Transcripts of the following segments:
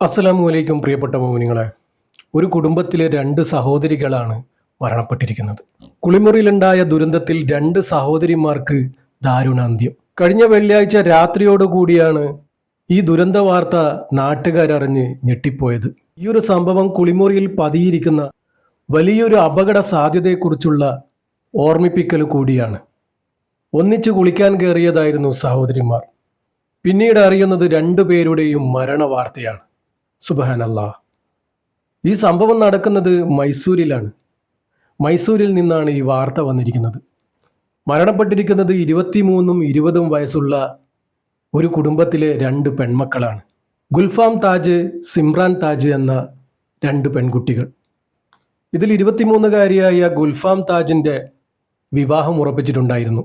അസ്സലാമു അലൈക്കും പ്രിയപ്പെട്ട മോമിനിങ്ങളെ. ഒരു കുടുംബത്തിലെ രണ്ട് സഹോദരികളാണ് മരണപ്പെട്ടിരിക്കുന്നത്. കുളിമുറിയിലുണ്ടായ ദുരന്തത്തിൽ രണ്ട് സഹോദരിമാർക്ക് ദാരുണാന്ത്യം. കഴിഞ്ഞ വെള്ളിയാഴ്ച രാത്രിയോടുകൂടിയാണ് ഈ ദുരന്ത വാർത്ത നാട്ടുകാരറിഞ്ഞ് ഞെട്ടിപ്പോയത്. ഈ ഒരു സംഭവം കുളിമുറിയിൽ പതിയിരിക്കുന്ന വലിയൊരു അപകട സാധ്യതയെക്കുറിച്ചുള്ള ഓർമ്മിപ്പിക്കൽ കൂടിയാണ്. ഒന്നിച്ചു കുളിക്കാൻ കയറിയതായിരുന്നു സഹോദരിമാർ. പിന്നീട് അറിയുന്നത് രണ്ടുപേരുടെയും മരണവാർത്തയാണ്. സുബഹാനല്ലാ ഈ സംഭവം നടക്കുന്നത് മൈസൂരിലാണ്. മൈസൂരിൽ നിന്നാണ് ഈ വാർത്ത വന്നിരിക്കുന്നത്. മരണപ്പെട്ടിരിക്കുന്നത് ഇരുപത്തിമൂന്നും ഇരുപതും വയസ്സുള്ള ഒരു കുടുംബത്തിലെ രണ്ട് പെൺമക്കളാണ്. ഗുൽഫാം താജ് സിമ്രാൻ താജ് എന്ന രണ്ട് പെൺകുട്ടികൾ. ഇതിൽ ഇരുപത്തിമൂന്നുകാരിയായ ഗുൽഫാം താജിന്റെ വിവാഹം ഉറപ്പിച്ചിട്ടുണ്ടായിരുന്നു.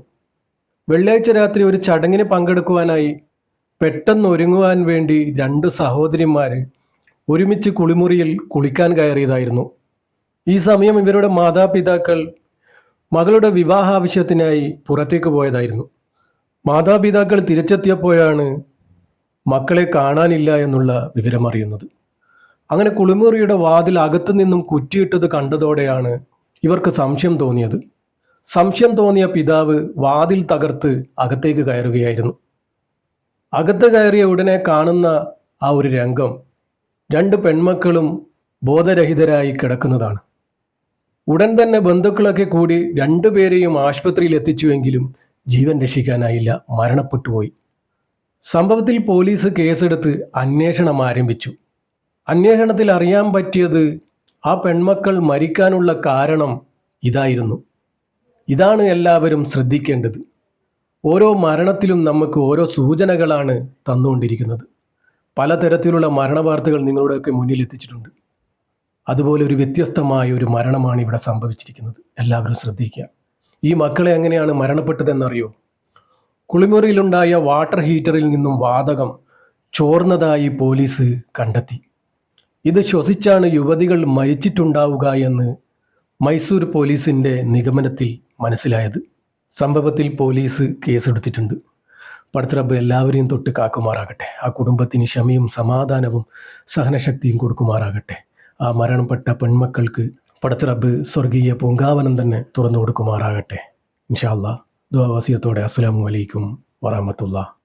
വെള്ളിയാഴ്ച രാത്രി ഒരു ചടങ്ങിന് പങ്കെടുക്കുവാനായി പെട്ടെന്ന് ഒരുങ്ങുവാൻ വേണ്ടി രണ്ട് സഹോദരിമാർ ഒരുമിച്ച് കുളിമുറിയിൽ കുളിക്കാൻ കയറിയതായിരുന്നു. ഈ സമയം ഇവരുടെ മാതാപിതാക്കൾ മകളുടെ വിവാഹ ആവശ്യത്തിനായി പുറത്തേക്ക് പോയതായിരുന്നു. മാതാപിതാക്കൾ തിരിച്ചെത്തിയപ്പോഴാണ് മക്കളെ കാണാനില്ല എന്നുള്ള വിവരമറിയുന്നത് അങ്ങനെ കുളിമുറിയുടെ വാതിൽ അകത്തു നിന്നും കുറ്റിയിട്ടത് കണ്ടതോടെയാണ് ഇവർക്ക് സംശയം തോന്നിയത്. സംശയം തോന്നിയ പിതാവ് വാതിൽ തകർത്ത് അകത്തേക്ക് കയറുകയായിരുന്നു. അകത്ത് കയറിയ ഉടനെ കാണുന്ന ആ ഒരു രംഗം രണ്ട് പെൺമക്കളും ബോധരഹിതരായി കിടക്കുന്നതാണ്. ഉടൻ തന്നെ ബന്ധുക്കളൊക്കെ കൂടി രണ്ടുപേരെയും ആശുപത്രിയിൽ എത്തിച്ചുവെങ്കിലും ജീവൻ രക്ഷിക്കാനായില്ല മരണപ്പെട്ടുപോയി സംഭവത്തിൽ പോലീസ് കേസെടുത്ത് അന്വേഷണം ആരംഭിച്ചു. അന്വേഷണത്തിൽ അറിയാൻ പറ്റിയത് ആ പെൺമക്കൾ മരിക്കാനുള്ള കാരണം ഇതായിരുന്നു. ഇതാണ് എല്ലാവരും ശ്രദ്ധിക്കേണ്ടത്. ഓരോ മരണത്തിലും നമുക്ക് ഓരോ സൂചനകളാണ് തന്നുകൊണ്ടിരിക്കുന്നത്. പലതരത്തിലുള്ള മരണവാർത്തകൾ നിങ്ങളുടെയൊക്കെ മുന്നിൽ എത്തിച്ചിട്ടുണ്ട്. അതുപോലെ ഒരു വ്യത്യസ്തമായ ഒരു മരണമാണ് ഇവിടെ സംഭവിച്ചിരിക്കുന്നത്. എല്ലാവരും ശ്രദ്ധിക്കുക. ഈ മക്കളെ എങ്ങനെയാണ് മരണപ്പെട്ടതെന്നറിയോ? കുളിമുറിയിലുണ്ടായ വാട്ടർ ഹീറ്ററിൽ നിന്നും വാതകം ചോർന്നതായി പോലീസ് കണ്ടെത്തി. ഇത് ശ്വസിച്ചാണ് യുവതികൾ മരിച്ചിട്ടുണ്ടാവുക എന്ന് മൈസൂർ പോലീസിന്റെ നിഗമനത്തിൽ മനസ്സിലായത്. സംഭവത്തിൽ പോലീസ് കേസെടുത്തിട്ടുണ്ട്. പടച്ചിറബ് എല്ലാവരെയും തൊട്ട് കാക്കുമാറാകട്ടെ. ആ കുടുംബത്തിന് ക്ഷമയും സമാധാനവും സഹനശക്തിയും കൊടുക്കുമാറാകട്ടെ. ആ മരണപ്പെട്ട പെൺമക്കൾക്ക് പടത്തറബ് സ്വർഗീയ പൂങ്കാവനം തന്നെ തുറന്നു കൊടുക്കുമാറാകട്ടെ. ഇൻഷാല്ല ദുവാസിയത്തോടെ അസ്സലാമു അലൈക്കും വറഹമത്തുള്ള